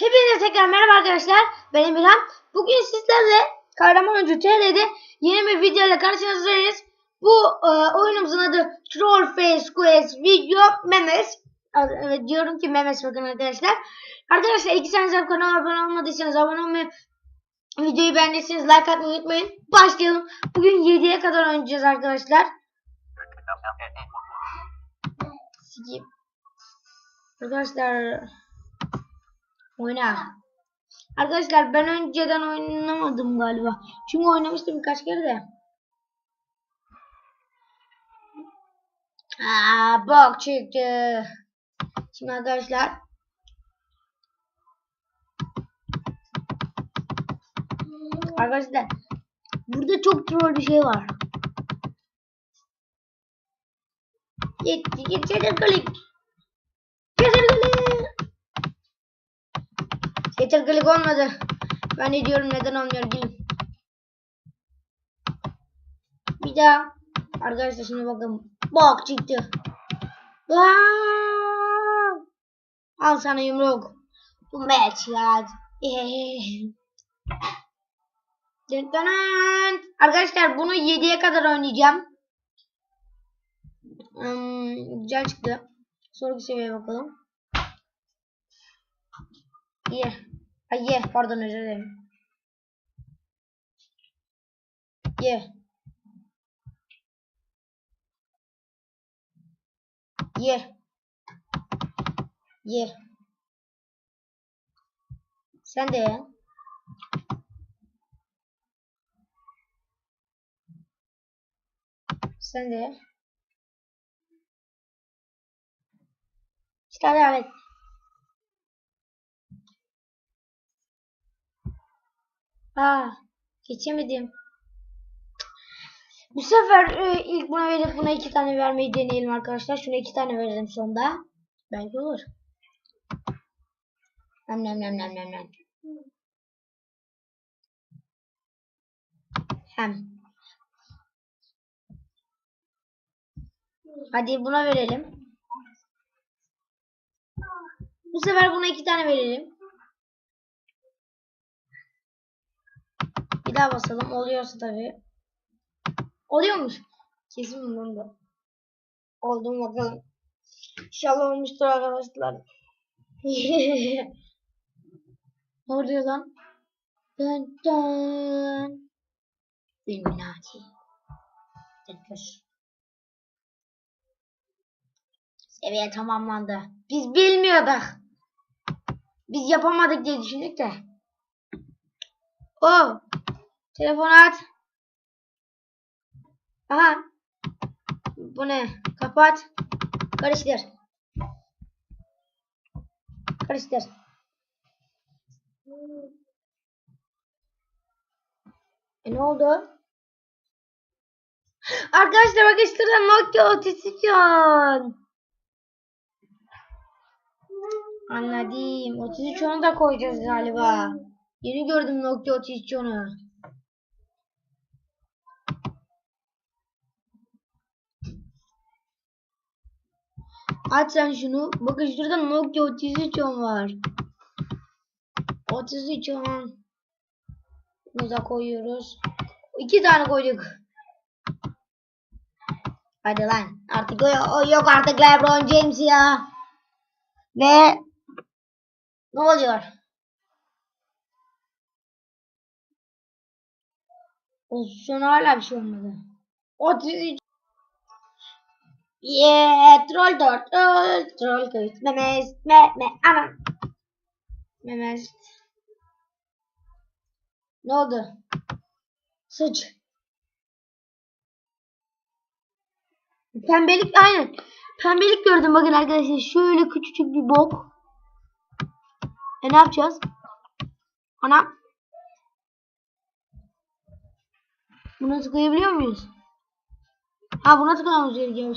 Hepinize tekrar merhaba arkadaşlar. Ben Emirhan. Bugün sizlerle Kahraman Oyuncu TR'de yeni bir video ile karşınızdayız. Bu e, oyunumuzun adı Troll Face Quest Video Memes. Evet diyorum ki Memes bakın arkadaşlar. Arkadaşlar iki tane kanala abone olmadıysanız abone olmayı videoyu beğendiyseniz like atmayı unutmayın. Başlayalım. Bugün 7'ye kadar oynayacağız arkadaşlar. Sikeyim. Arkadaşlar oyna. Arkadaşlar ben önceden oynamadım galiba. Çünkü oynamıştım birkaç kere de. Aa, bok çıktı. Şimdi arkadaşlar Arkadaşlar burada çok troll bir şey var. Yetti geçelim klik. Geçelim klik. Yeter klik olmadı. Ben de diyorum neden olmuyor gelin. Bir daha. Arkadaşlar şimdi bakın. Bak çıktı. Aa! Al sana yumruk. Bu match ya. Arkadaşlar bunu 7'ye kadar oynayacağım. Hmm, güzel çıktı. Sonraki seviyeye bakalım. Ye. Ay ye. Pardon özür dilerim. Ye. Ye. Ye. Sen de ye. Sen de ye. İşte hadi evet. Aa, geçemedim. Bu sefer e, ilk buna verip buna iki tane vermeyi deneyelim arkadaşlar. Şuna iki tane verelim sonda. Belki olur. Nem nem nem nem nem. Hem. Hadi buna verelim. Bu sefer buna iki tane verelim. Bir daha basalım. Oluyorsa tabii. Oluyormuş. Kesin bunda. Oldu mu bakalım. İnşallah olmuştur arkadaşlar. ne oluyor lan? Dön dön. Illuminati. Dur. Seviye tamamlandı. Biz bilmiyorduk. Biz yapamadık diye düşündük de. O. Telefonu aç. Aha. Bu ne? Kapat. Karıştır. Karıştır. E ne oldu? Arkadaşlar bakın şurada Nokia 33 Anladım. 33 onu da koyacağız galiba. Yeni gördüm Nokia 33 Aç sen şunu. Bakın şurada Nokia 33 on var. 33 on. Bunu da koyuyoruz. İki tane koyduk. Hadi lan. Artık o, yok artık LeBron James ya. Ve ne oluyor? Pozisyon hala bir şey olmadı. 33 Yeah, troll dört, troll, troll köyüt, memes, me, me, aman. Memes. Ne oldu? Sıç. Pembelik aynen. Pembelik gördüm bakın arkadaşlar. Şöyle küçücük bir bok. E ne yapacağız? Ana. Buna tıklayabiliyor muyuz? Ha buna tıklamamız gerekiyor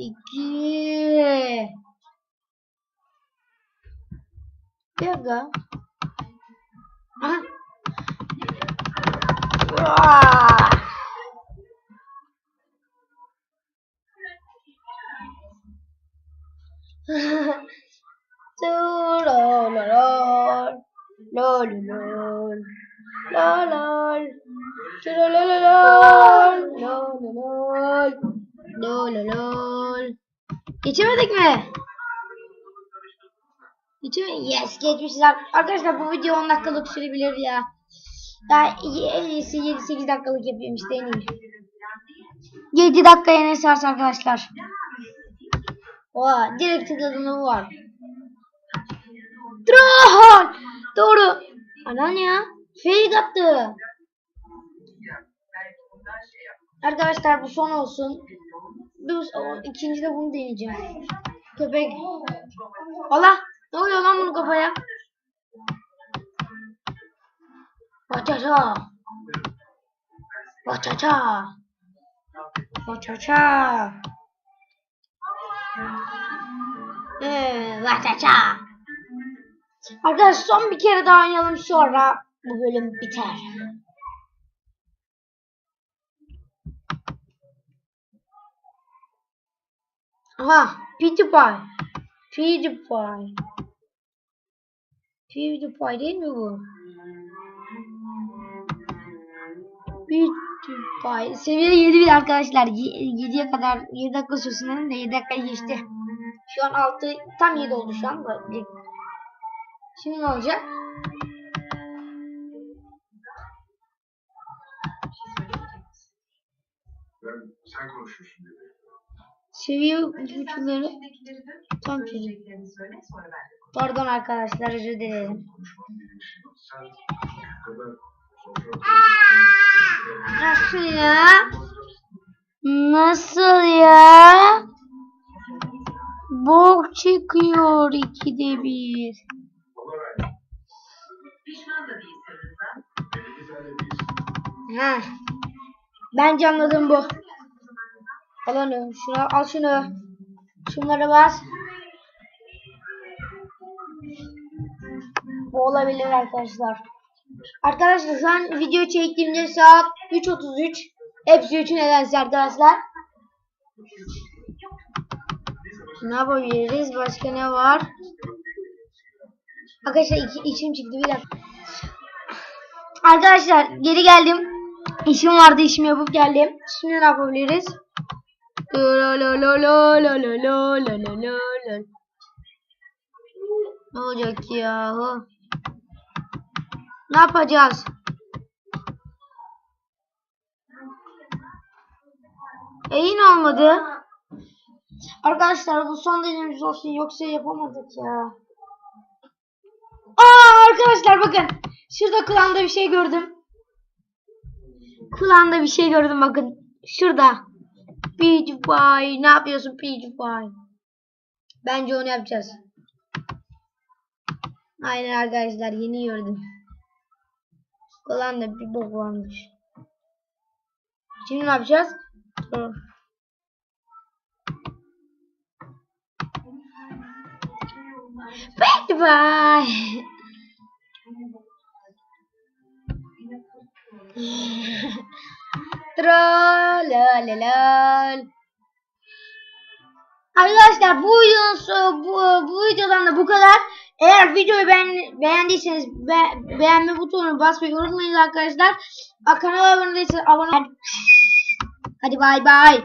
đi kia pega ah. Ah. Chú lô mà lô Lô lô lô Lô lô, Chú lô lô lô lô Lô lô lô Lô lô lô Geçemedik mi? Geçemedik. Yes geçmişiz. Arkadaşlar bu video 10 dakikalık sürebilir ya. Ya en iyisi 7-8 dakikalık yapayım işte en iyi. 7 dakika yine sarsa arkadaşlar. Oha direkt tıkladığında var. Troll! Doğru. Anan ya. Fake attı. Arkadaşlar bu son olsun. Bu ikinci de bunu deneyeceğim. Köpek. Allah. Ne oluyor lan bunun kafaya? Vaçaça. Vaçaça. Vaçaça. Ee. Arkadaşlar son bir kere daha oynayalım sonra bu bölüm biter. Aha, PewDiePie. PewDiePie. PewDiePie değil mi bu? PewDiePie. Seviye 7 bir arkadaşlar. 7'ye kadar 7 dakika sürsün dedim de 7 dakika geçti. Şu an 6 tam 7 oldu şu an. Şimdi ne olacak? Sen konuşuyorsun dedi. Seviye uçları tam çözüm. Pardon arkadaşlar özür dilerim. Nasıl ya? Nasıl ya? Bok çıkıyor ikide bir. Ha. Bence anladım bu. Al onu. Al şunu. Şunları bas. Bu olabilir arkadaşlar. Arkadaşlar şu an video çektiğimde saat 3.33. Hepsi 3 nedense arkadaşlar. Ne yapabiliriz? Başka ne var? Arkadaşlar iki, içim çıktı bir dakika. Arkadaşlar geri geldim. İşim vardı işimi yapıp geldim. Şimdi ne yapabiliriz? Ne olacak yahu? Ne yapacağız? E yine olmadı. Arkadaşlar bu son deneyimiz olsun yoksa yapamadık ya. Aa arkadaşlar bakın. Şurada kulağımda bir şey gördüm. Kulağımda bir şey gördüm bakın. Şurada. PewDiePie. Ne yapıyorsun PewDiePie? Bence onu yapacağız. Aynen arkadaşlar yeni gördüm. Kulağımda bir bok varmış. Şimdi ne yapacağız? Dur. PewDiePie. Trollololol. Arkadaşlar bu videonun bu, bu videodan da bu kadar. Eğer videoyu beğen, beğendiyseniz be, beğenme butonuna basmayı unutmayın arkadaşlar. Kanala abone değilseniz abone Hadi bay bay.